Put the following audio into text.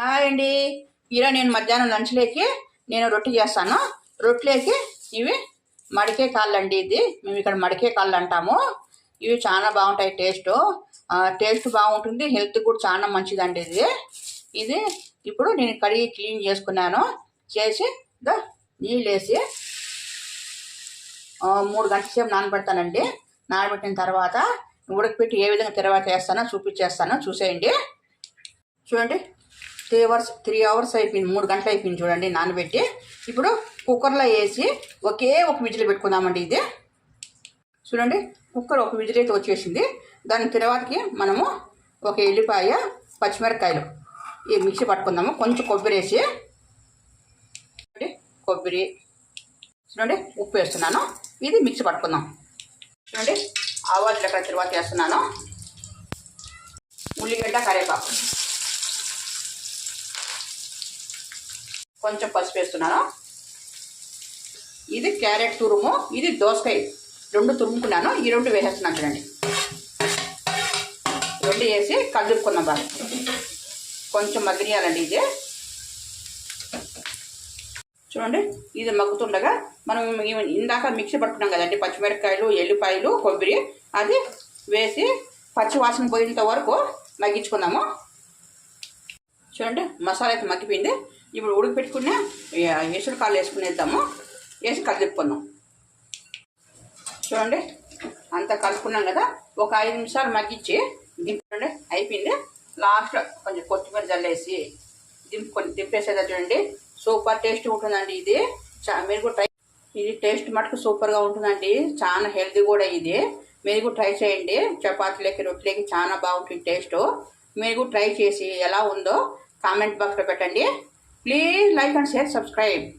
Hi అండి. ఈరోజు నేను మధ్యాహ్నం లంచ్లోకి నేను రొట్టె చేస్తాను. రొట్టెలోకి ఇవి మడికే కాళ్ళు అండి ఇది. మేము ఇక్కడ మడికే కాళ్ళు అంటాము. ఇవి చాలా బాగుంటాయి టేస్ట్. టేస్ట్ బాగుంటుంది హెల్త్ కూడా చాలా మంచిదండి ఇది. ఇది ఇప్పుడు నేను కడిగి క్లీన్ చేసుకున్నాను. చేసి దా నీళ్ళు వేసి మూడు గంటల సేపు నానబెడతానండి. నానబెట్టిన తర్వాత ఉడకపెట్టి ఏ విధంగా తర్వాత వేస్తానో చూపించేస్తాను. చూసేయండి. చూడండి. త్రీ అవర్స్ త్రీ అవర్స్ అయిపోయింది మూడు గంటలు అయిపోయింది చూడండి నానబెట్టి. ఇప్పుడు కుక్కర్లో వేసి ఒకే ఒక విజిల్ పెట్టుకుందామండి ఇది. చూడండి కుక్కర్ ఒక విజిల్ అయితే వచ్చేసింది. దాని తర్వాతకి మనము ఒక ఎల్లిపాయ పచ్చిమిరపకాయలు ఈ మిక్సీ పట్టుకుందాము. కొంచెం కొబ్బరి వేసి. చూడండి కొబ్బరి. చూడండి ఉప్పు వేస్తున్నాను. ఇది మిక్సీ పట్టుకుందాం. చూడండి ఆవాజ్ లెక్క తర్వాత వేస్తున్నాను. ఉల్లిగడ్డ కరివేపాకు. కొంచెం పసుపు వేస్తున్నాను. ఇది క్యారెట్ తురుము ఇది దోసకాయ. రెండు తురుముకున్నాను ఈ రెండు వేసేస్తున్నాను చూడండి. రెండు వేసి కలుపుకున్నాం బాగా కొంచెం మగ్గనియాలండి ఇది. చూడండి ఇది మగ్గుతుండగా మనం ఇందాక మిక్సీ పట్టుకున్నాం కదండి పచ్చిమిరపకాయలు ఎల్లిపాయలు కొబ్బరి అది వేసి పచ్చి వాసన పోయేంత వరకు మగ్గించుకుందాము. చూడండి మసాలా అయితే మగ్గిపోయింది. ఇప్పుడు ఉడకపెట్టుకున్న ఎసురు కాళ్ళు వేసుకునేద్దాము. వేసి కలిపుకుందాం చూడండి అంతా కలుపుకున్నాం కదా ఒక ఐదు నిమిషాలు మగ్గించి దింపండి అయిపోయింది. లాస్ట్లో కొంచెం కొత్తిమీర జల్లేసి దింపుకొని దింపేసేదా చూడండి. సూపర్ టేస్ట్ ఉంటుందండి ఇది. చా- మీరు కూడా ట్రై ఇది టేస్ట్ మటుకు సూపర్గా ఉంటుందండి. చాలా హెల్తీ కూడా ఇది. మీరు కూడా ట్రై చేయండి. చపాతీలకి రొట్టెలకి చాలా బాగుంటుంది టేస్ట్ మీరు కూడా ట్రై చేసి ఎలా ఉందో కామెంట్ బాక్స్లో పెట్టండి. Please like and share, subscribe.